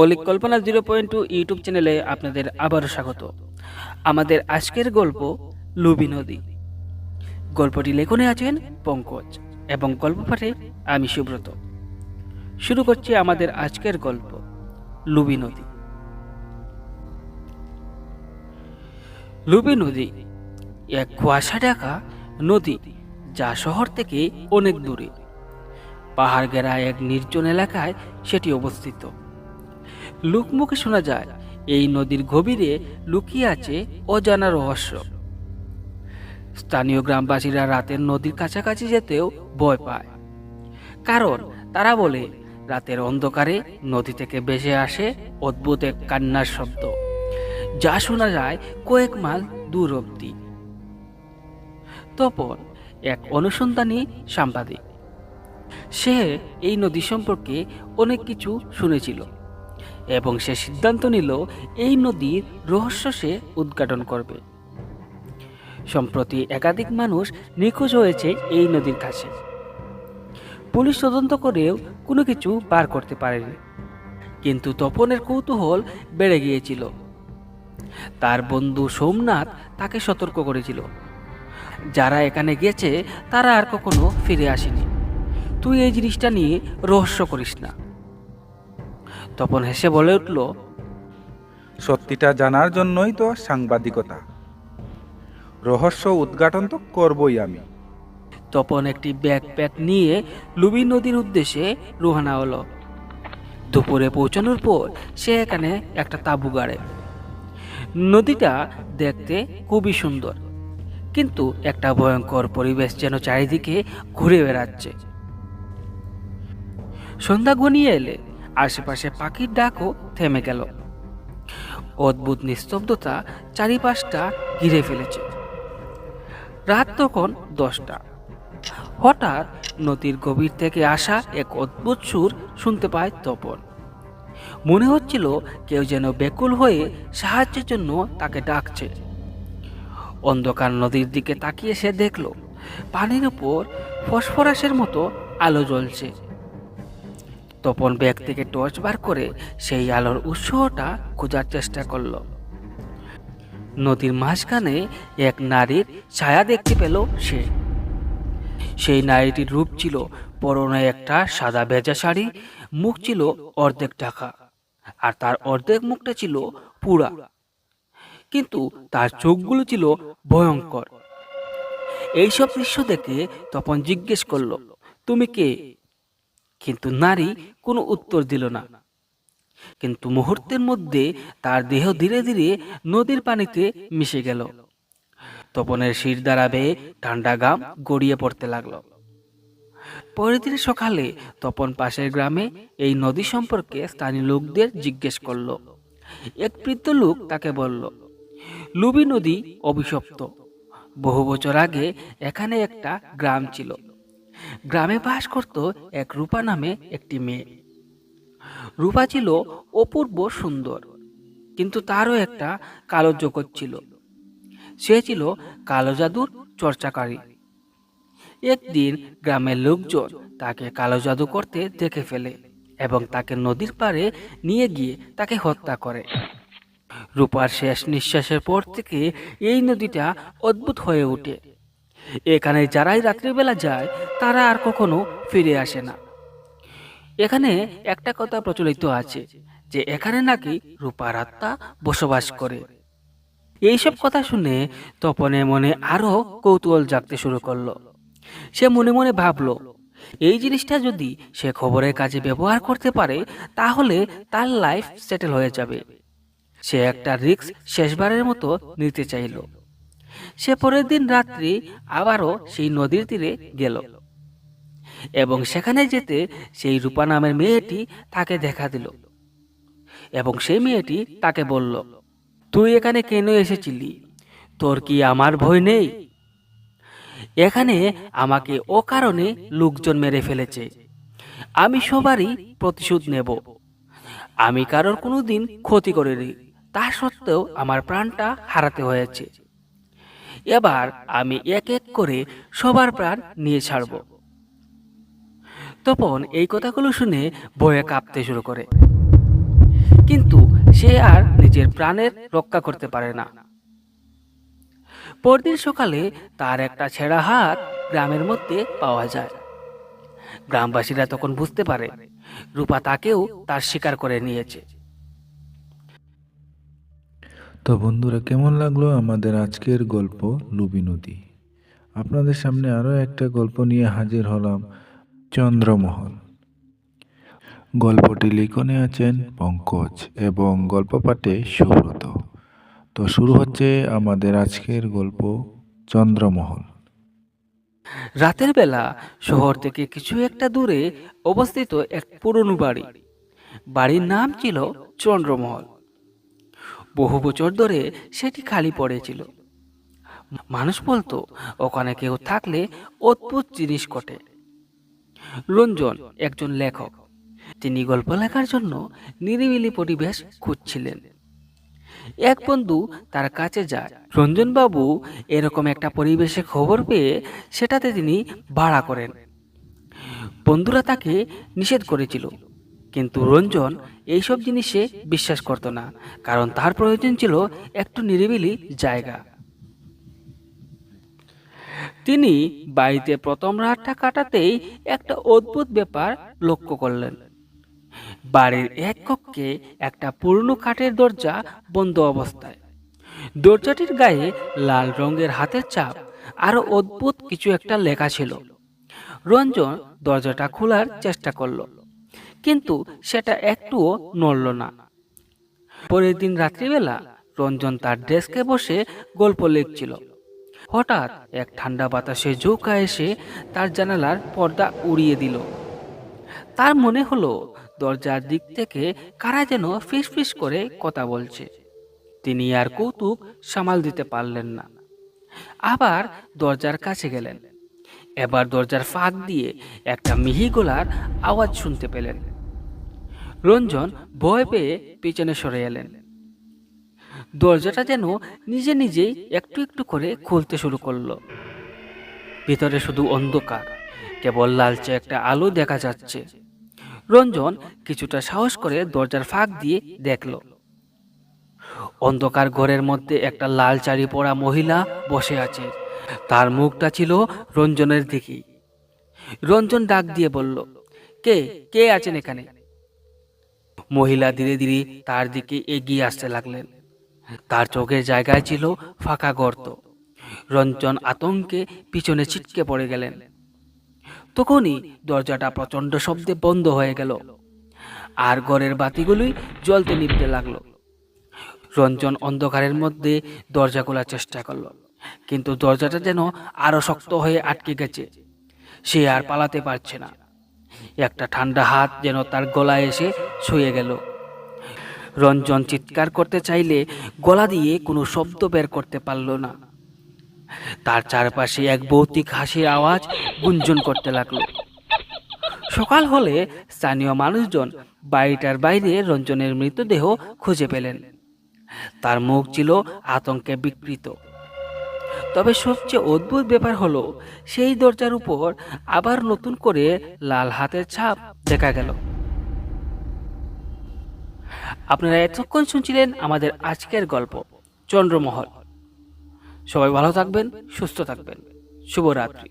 অলিক কল্পনা zero point two YouTube চ্যানেলে আপনাদের আবারও স্বাগত। আমাদের আজকের গল্প লুবি নদী। গল্পটি লেখনে আছেন পঙ্কজ এবং গল্প পাঠে আমি সুব্রত। শুরু করছি আমাদের আজকের গল্প, লুবি নদী। লুবি নদী এক কুয়াশা ঢাকা নদী যা শহর থেকে অনেক দূরে। পাহাড় ঘেরা এক নির্জন এলাকায় সেটি অবস্থিত। লোকমুখে শোনা যায়, এই নদীর গভীরে লুকিয়ে আছে অজানা রহস্য। স্থানীয় গ্রামবাসীরা রাতের নদীর কাছাকাছি যেতেও ভয় পায়। কারণ তারা বলে, রাতের অন্ধকারে নদী থেকে ভেসে আসে অদ্ভুত এক কান্নার শব্দ, যা শোনা যায় কয়েক মাইল দূর অব্দি তপন, এক অনুসন্ধানী সাংবাদিক, সে এই নদী সম্পর্কে অনেক কিছু শুনেছিল। এবং সে সিদ্ধান্ত নিল, এই নদীর রহস্য সে উদ্ঘাটন করবে। সম্প্রতি একাধিক মানুষ নিখোঁজ হয়েছে এই নদীর কাছে। পুলিশ তদন্ত করেও কোনো কিছু বার করতে পারেনি। কিন্তু তপনের কৌতূহল বেড়ে গিয়েছিল। তার বন্ধু সোমনাথ তাকে সতর্ক করেছিল। যারা এখানে গেছে, তারা আর কখনো ফিরে আসেনি। তুই এই জিনিসটা নিয়ে রহস্য করিস না। তপন হেসে বলে উঠল সত্যিটা জানার জন্যই তো সাংবাদিকতা। রহস্য উদ্ঘাটন তো করবই আমি। তপন একটি ব্যাকপ্যাক নিয়ে লুবি নদীর উদ্দেশ্যে রোহানা হলো। দুপুরে পৌঁছানোর পর সে এখানে একটা তাঁবু গাড়ে। নদীটা দেখতে খুবই সুন্দর কিন্তু একটা ভয়ঙ্কর পরিবেশ যেন চারিদিকে ঘুরে বেড়াচ্ছে। সন্ধ্যা ঘনিয়ে এলে আশেপাশে পাখির ডাকও থেমে গেল। অদ্ভুত নিস্তব্ধতা চারিপাশটা ঘিরে ফেলেছে। রাত তখন দশটা। হঠাৎ নদীর গভীর থেকে আসা এক অদ্ভুত সুর শুনতে পায় তপন। মনে হচ্ছিল কেউ যেন বেকুল হয়ে সাহায্যের জন্য তাকে ডাকছে। অন্ধকার নদীর দিকে তাকিয়ে সে দেখল, পানির উপর ফসফরাসের মতো আলো জ্বলছে। তপন ব্যাগ থেকে টর্চ বার করে সেই আলোর উৎসটা খোঁজার চেষ্টা করল। নদীর মাঝখানে এক নারীর ছায়া দেখতে পেল সে। সেই নারীটির রূপ ছিল পরনে একটা সাদা ভেজা শাড়ি, মুখ ছিল অর্ধেক ঢাকা, আর তার অর্ধেক মুখটা ছিল পুরা। কিন্তু তার চোখগুলো ছিল ভয়ঙ্কর। এইসব দৃশ্য দেখে তপন জিজ্ঞেস করল, তুমি কে? কিন্তু নারী কোনো উত্তর দিল না। কিন্তু মুহূর্তের মধ্যে তার দেহ ধীরে ধীরে নদীর পানিতে মিশে গেল। তপনের শির বেয়ে ঠান্ডা গাম গড়িয়ে পড়তে লাগল। পরের দিন সকালে তপন পাশের গ্রামে এই নদী সম্পর্কে স্থানীয় লোকদের জিজ্ঞেস করল। এক বৃদ্ধ লোক তাকে বলল, লুবি নদী অভিশপ্ত। বহু বছর আগে এখানে একটা গ্রাম ছিল। গ্রামে বাস করত এক রূপা নামে একটি মেয়ে। রূপা ছিল অপূর্ব সুন্দর, কিন্তু তারও একটা কালো জগৎ ছিল। সে ছিল কালো জাদুর চর্চাকারী। একদিন গ্রামের লোকজন তাকে কালো জাদু করতে দেখে ফেলে এবং তাকে নদীর পাড়ে নিয়ে গিয়ে তাকে হত্যা করে। রূপার শেষ নিঃশ্বাসের পর থেকে এই নদীটা অদ্ভুত হয়ে ওঠে। এখানে যারাই রাত্রিবেলা যায়, তারা আর কখনো ফিরে আসে না। এখানে একটা কথা প্রচলিত আছে যে এখানে নাকি রূপার আত্মা বসবাস করে। এইসব কথা শুনে তপনে মনে আরও কৌতূহল জাগতে শুরু করল। সে মনে মনে ভাবলো, এই জিনিসটা যদি সে খবরের কাজে ব্যবহার করতে পারে, তাহলে তার লাইফ সেটেল হয়ে যাবে। সে একটা রিক্স শেষবারের মতো নিতে চাইল। সে পরের দিন রাত্রি আবারও সেই নদীর তীরে গেল। এবং সেখানে যেতে সেই রূপা নামের মেয়েটি তাকে দেখা দিল। এবং সেই মেয়েটি তাকে বলল, তুই এখানে কেন এসেছিলি? তোর কি আমার ভয় নেই? এখানে আমাকে ও কারণে লোকজন মেরে ফেলেছে। আমি সবারই প্রতিশোধ নেব। আমি কারোর কোনো দিন ক্ষতি করিনি। তা সত্ত্বেও আমার প্রাণটা হারাতে হয়েছে। এবার আমি এক এক করে সবার প্রাণ নিয়ে ছাড়ব। তপন এই কথাগুলো শুনে বয়ে কাঁপতে শুরু করে। কিন্তু সে আর নিজের প্রাণের রক্ষা করতে পারে না। পরদিন সকালে তার একটা ছেঁড়া হাত গ্রামের মধ্যে পাওয়া যায়। গ্রামবাসীরা তখন বুঝতে পারে, রূপা তাকেও তার শিকার করে নিয়েছে। তো বন্ধুরা, কেমন লাগল আমাদের আজকের গল্প লুবি নদী? আপনাদের সামনে আরও একটা গল্প নিয়ে হাজির হলাম চন্দ্রমহল গল্পটি লিখনে আছেন পঙ্কজ এবং গল্প পাঠে সুব্রত। তো শুরু হচ্ছে আমাদের আজকের গল্প চন্দ্রমহল রাতের বেলা শহর থেকে কিছু একটা দূরে অবস্থিত এক পুরনো বাড়ি। বাড়ির নাম ছিল চন্দ্রমহল বহু বছর ধরে সেটি খালি পড়েছিল। মানুষ বলতো, ওখানে কেউ থাকলে অদ্ভুত জিনিস ঘটে। রঞ্জন একজন লেখক, তিনি গল্প লেখার জন্য নিরিবিলি পরিবেশ খুঁজছিলেন। এক বন্ধু তার কাছে যায়। রঞ্জনবাবু এরকম একটা পরিবেশে খবর পেয়ে সেটাতে তিনি ভাড়া করেন। বন্ধুরা তাকে নিষেধ করেছিল। কিন্তু রঞ্জন এইসব জিনিসে বিশ্বাস করত না, কারণ তার প্রয়োজন ছিল একটু নিরিবিলি জায়গা। তিনি বাড়িতে প্রথম রাতটা কাটাতেই একটা অদ্ভুত ব্যাপার লক্ষ্য করলেন। বাড়ির এক কক্ষে একটা পুরনো কাঠের দরজা বন্ধ অবস্থায়। দরজাটির গায়ে লাল রঙের হাতের চাপ আরও অদ্ভুত কিছু একটা লেখা ছিল। রঞ্জন দরজাটা খোলার চেষ্টা করল। কিন্তু সেটা একটুও নড়ল না। পরের দিন রাত্রিবেলা রঞ্জন তার ডেস্কে বসে গল্প লিখছিল। হঠাৎ এক ঠান্ডা বাতাসে ঝোঁকা এসে তার জানালার পর্দা উড়িয়ে দিল। তার মনে হলো, দরজার দিক থেকে কারা যেন ফিস করে কথা বলছে। তিনি আর কৌতুক সামাল দিতে পারলেন না। আবার দরজার কাছে গেলেন। এবার দরজার ফাঁক দিয়ে একটা মিহি গলার আওয়াজ শুনতে পেলেন। রঞ্জন ভয় পেয়ে পিছনে সরে এলেন। দরজাটা যেন নিজে নিজেই একটু একটু করে খুলতে শুরু করল। ভিতরে শুধু অন্ধকার, কেবল লালচে একটা আলো দেখা যাচ্ছে। রঞ্জন কিছুটা সাহস করে দরজার ফাঁক দিয়ে দেখল, অন্ধকার ঘরের মধ্যে একটা লাল চারি পরা মহিলা বসে আছে। তার মুখটা ছিল রঞ্জনের দিকেই। রঞ্জন ডাক দিয়ে বলল, কে কে আছেন এখানে? মহিলা ধীরে ধীরে তার দিকে এগিয়ে আসতে লাগলেন। তার চোখের জায়গায় ছিল ফাঁকা গর্ত। রঞ্জন আতঙ্কে পিছনে ছিটকে পড়ে গেলেন। তখনই দরজাটা প্রচণ্ড শব্দে বন্ধ হয়ে গেল। আর ঘরের বাতিগুলোই জ্বলতে নিভতে লাগল। রঞ্জন অন্ধকারের মধ্যে দরজা খোলার চেষ্টা করল। কিন্তু দরজাটা যেন আরও শক্ত হয়ে আটকে গেছে। সে আর পালাতে পারছে না। একটা ঠান্ডা হাত যেন তার গলায় এসে শুয়ে গেল। রঞ্জন চিৎকার করতে চাইলে গলা দিয়ে কোনো শব্দ বের করতে পারল না। তার চারপাশে এক ভৌতিক হাসির আওয়াজ গুঞ্জন করতে লাগল। সকাল হলে স্থানীয় মানুষজন বাড়িটার বাইরে রঞ্জনের মৃতদেহ খুঁজে পেলেন। তার মুখ ছিল আতঙ্কে বিকৃত। তবে সবচেয়ে অদ্ভুত ব্যাপার হলো, সেই দরজার উপর আবার নতুন করে লাল হাতের ছাপ দেখা গেল। আপনারা এতক্ষণ শুনছিলেন আমাদের আজকের গল্প, চন্দ্রমহল। সবাই ভালো থাকবেন, সুস্থ থাকবেন। শুভরাত্রি।